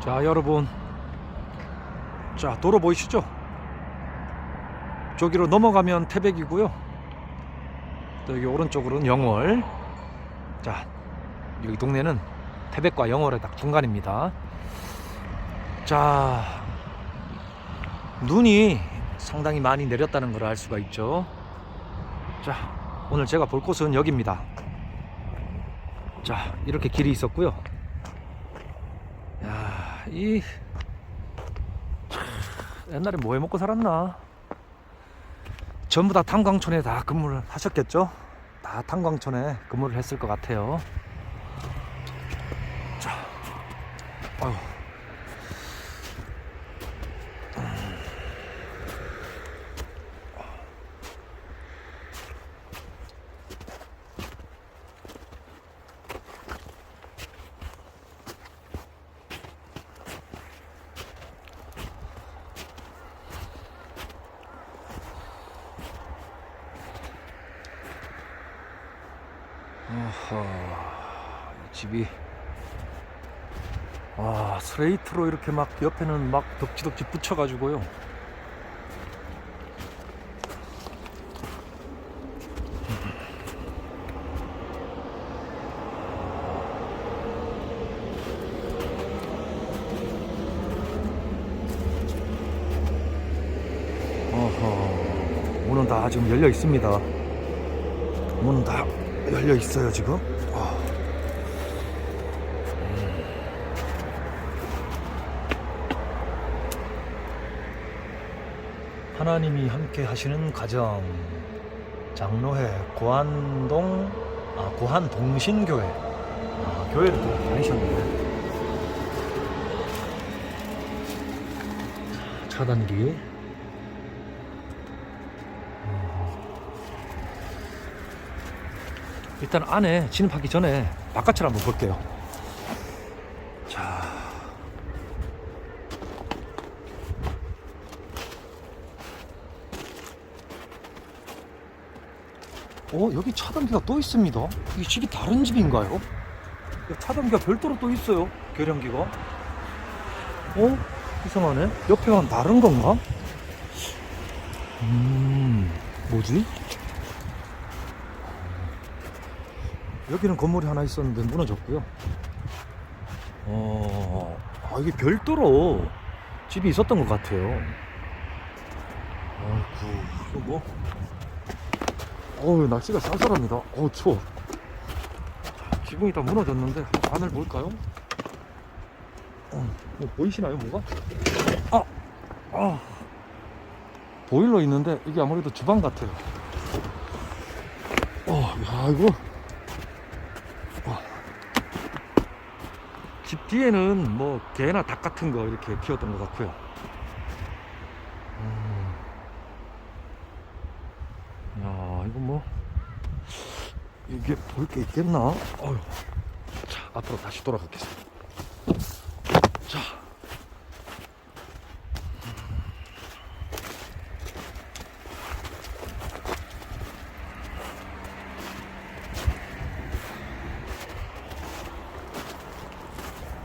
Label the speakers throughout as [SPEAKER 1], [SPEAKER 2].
[SPEAKER 1] 자 여러분. 자 도로 보이시죠? 저기로 넘어가면 태백이고요. 또 여기 오른쪽으로는 영월. 자 여기 동네는 태백과 영월의 딱 중간입니다. 자 눈이 상당히 많이 내렸다는 걸 알 수가 있죠. 자 오늘 제가 볼 곳은 여기입니다. 자 이렇게 길이 있었고요. 야, 이 참, 옛날에 뭐 해 먹고 살았나? 전부 다 탄광촌에 다 근무를 하셨겠죠? 다 탄광촌에 근무를 했을 것 같아요. 자, 아유. 집이 와 스레이트로 이렇게 막 옆에는 막 덕지덕지 붙여가지고요. 어허, 문은 다 지금 열려 있습니다. 문은 다 열려 있어요 지금. 하나님이 함께 하시는 가정. 장로회 고한동 아 고한 동신교회. 아, 교회를 또 다니셨는데. 차단기. 일단 안에 진입하기 전에 바깥을 한번 볼게요. 어, 여기 차단기가 또 있습니다. 이 집이 다른 집인가요? 차단기가 별도로 또 있어요. 계량기가. 어? 이상하네. 옆에가 다른 건가? 음, 뭐지? 여기는 건물이 하나 있었는데 무너졌고요. 어, 아, 이게 별도로 집이 있었던 것 같아요. 아이고, 이거 뭐. 어우, 날씨가 쌀쌀합니다. 어우, 추워. 자, 지붕이 다 무너졌는데, 안을 볼까요? 어, 뭐 보이시나요, 뭐가? 아! 아! 보일러 있는데, 이게 아무래도 주방 같아요. 어, 야, 이거. 집 뒤에는 뭐 개나 닭 같은 거 이렇게 키웠던 것 같고요. 음. 야, 이거 뭐 이게 볼 게 있겠나? 어휴. 자, 앞으로 다시 돌아가겠습니다. 자.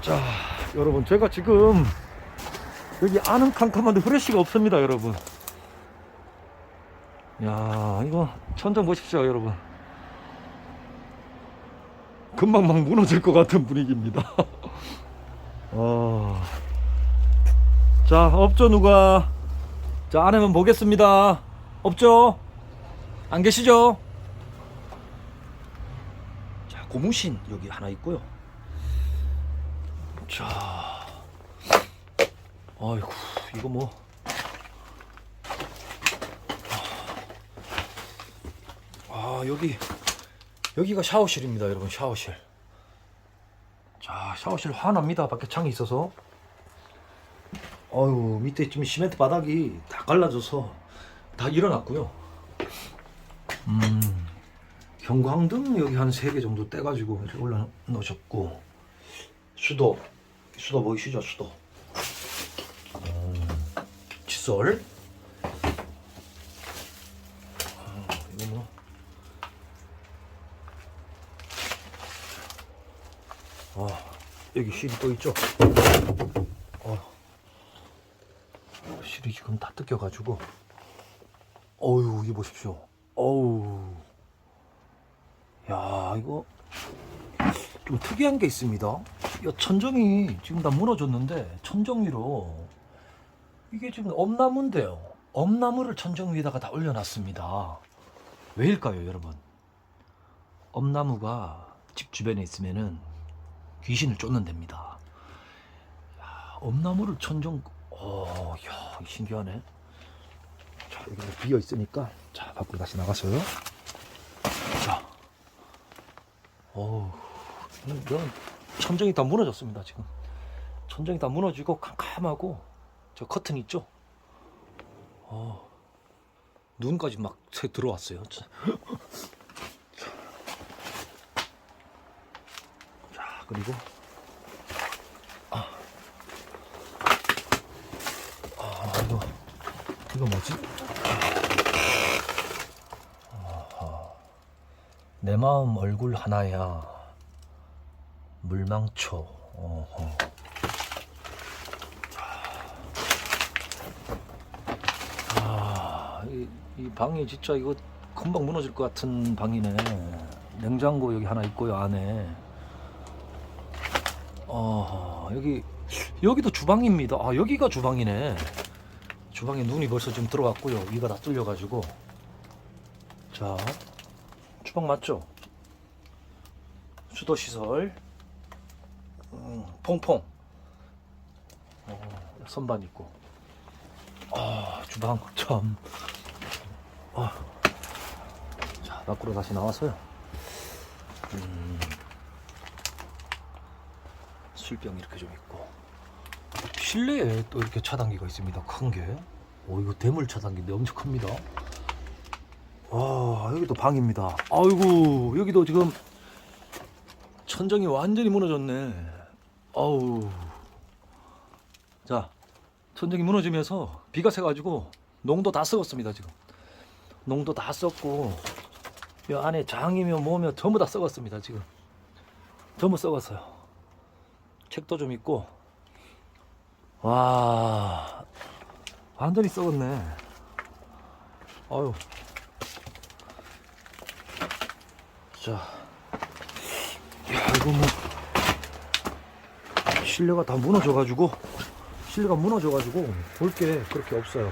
[SPEAKER 1] 자, 여러분, 제가 지금 여기 아는 캄캄한데 후레쉬가 없습니다, 여러분. 야, 이거 천장 보십시오, 여러분. 금방 막 무너질 것 같은 분위기입니다. 어. 자, 없죠, 누가? 자, 안에만 보겠습니다. 없죠? 안 계시죠? 자, 고무신 여기 하나 있고요. 자, 아이고 이거 뭐. 아 여기 여기가 샤워실입니다, 여러분 샤워실. 자 샤워실 환합니다. 밖에 창이 있어서. 어유 밑에 지금 시멘트 바닥이 다 갈라져서 다 일어났고요. 음 형광등 여기 한세개 정도 떼가지고 올려 놓으셨고 수도 수도 보이시죠 수도 음, 칫솔 아, 이거 뭐 아, 여기 실이 또 있죠. 어. 실이 지금 다 뜯겨가지고. 어유 이 보십시오. 어우. 야 이거 좀 특이한 게 있습니다. 이 천정이 지금 다 무너졌는데 천정 위로 이게 지금 엄나무인데요. 엄나무를 천정 위에다가 다 올려놨습니다. 왜일까요, 여러분? 엄나무가 집 주변에 있으면은 귀신을 쫓는답니다. 야, 엄나무를 천정, 어, 야, 신기하네. 자, 여기 비어 있으니까, 자, 밖으로 다시 나가서요. 자, 어우, 이건 천정이 다 무너졌습니다, 지금. 천정이 다 무너지고 캄캄하고, 저 커튼 있죠? 어, 눈까지 막새 들어왔어요. 자, 자, 그리고 아, 아 이거 이거 뭐지? 내 마음 얼굴 하나야 물망초. 어허. 아, 이, 이 방이 진짜 이거 금방 무너질 것 같은 방이네. 냉장고 여기 하나 있고요 안에. 어 여기 여기도 주방입니다. 아 여기가 주방이네. 주방에 눈이 벌써 좀 들어왔고요. 위가 다 뚫려가지고. 자, 주방 맞죠? 수도 시설. 음, 퐁퐁. 어, 선반 있고. 아 주방 참. 아. 자 밖으로 다시 나와서요. 음, 술병 이렇게 좀 있고 실내에 또 이렇게 차단기가 있습니다. 큰 게. 오 이거 대물 차단기인데 엄청 큽니다. 아 여기도 방입니다. 아이고 여기도 지금 천정이 완전히 무너졌네. 아우. 자 천정이 무너지면서 비가 새가지고 농도 다 썩었습니다 지금. 농도 다 썩고 이 안에 장이며 뭐며 전부 다 썩었습니다 지금. 전부 썩었어요. 책도 좀 있고 와 완전히 썩었네. 아유. 자, 야 이거 뭐 실내가 다 무너져 가지고 실내가 무너져 가지고 볼 게 그렇게 없어요.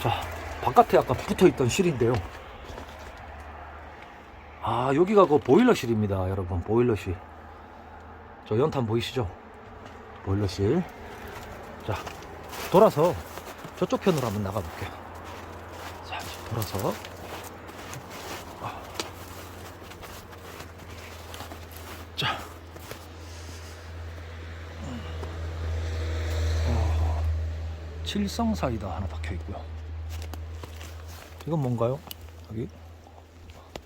[SPEAKER 1] 자, 바깥에 아까 붙어있던 실인데요. 아 여기가 그 보일러실입니다, 여러분 보일러실. 저 연탄 보이시죠? 보일러실. 자, 돌아서 저쪽 편으로 한번 나가볼게요. 자, 돌아서. 아. 자. 음. 어, 칠성 사이다 하나 박혀 있고요. 이건 뭔가요? 여기?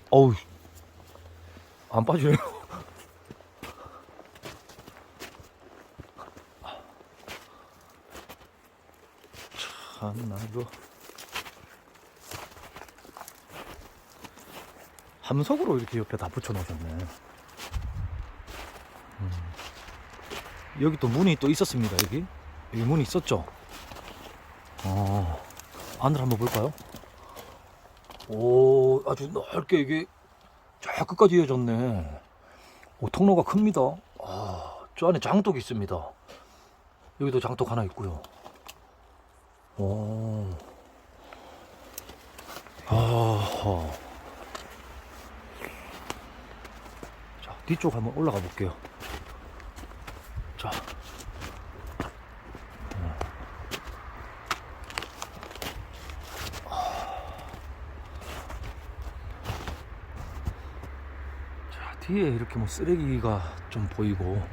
[SPEAKER 1] 어우, 안 빠져요. 이거 함석으로 이렇게 옆에 다 붙여 놓으셨네. 음. 여기 또 문이 또 있었습니다. 여기 여기 문이 있었죠. 어 안을 한번 볼까요? 오 아주 넓게 이게 저 끝까지 이어졌네. 오 통로가 큽니다. 아 저 안에 장독이 있습니다. 여기도 장독 하나 있고요. 오. 아하. 자, 뒤쪽 한번 올라가 볼게요. 자. 음. 자, 뒤에 이렇게 뭐 쓰레기가 좀 보이고.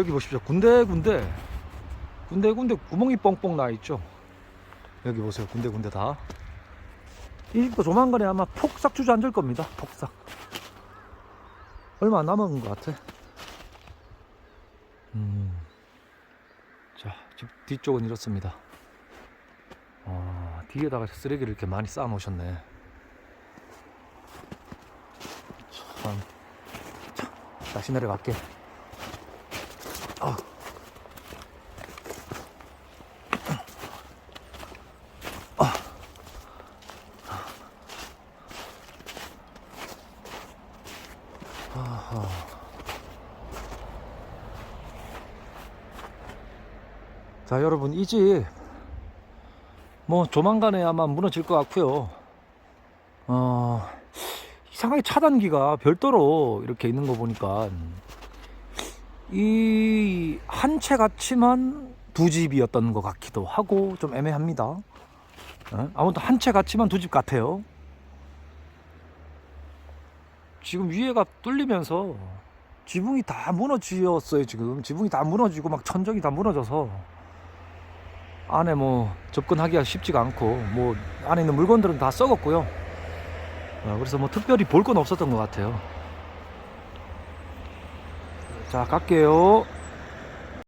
[SPEAKER 1] 여기 보십시오. 군데군데 군데군데 구멍이 뻥뻥 나 있죠. 여기 보세요. 군데군데 다. 이 집도 조만간에 아마 폭삭 주저앉을 겁니다. 폭삭. 얼마 안 남은 것 같아. 음. 자, 집 뒤쪽은 이렇습니다. 아, 뒤에다가 쓰레기를 이렇게 많이 쌓아 놓으셨네. 참. 자, 다시 내려갈게. 아. 자, 여러분, 이 집, 뭐, 조만간에 아마 무너질 것 같고요. 어, 이상하게 차단기가 별도로 이렇게 있는 거 보니까, 이, 한 채 같이만 두 집이었던 것 같기도 하고, 좀 애매합니다. 어? 아무튼 한 채 같이만 두 집 같아요. 지금 위에가 뚫리면서 지붕이 다 무너지었어요 지금 지붕이 다 무너지고 막 천정이 다 무너져서 안에 뭐 접근하기가 쉽지가 않고 뭐 안에 있는 물건들은 다 썩었고요 어, 그래서 뭐 특별히 볼 건 없었던 것 같아요 자 갈게요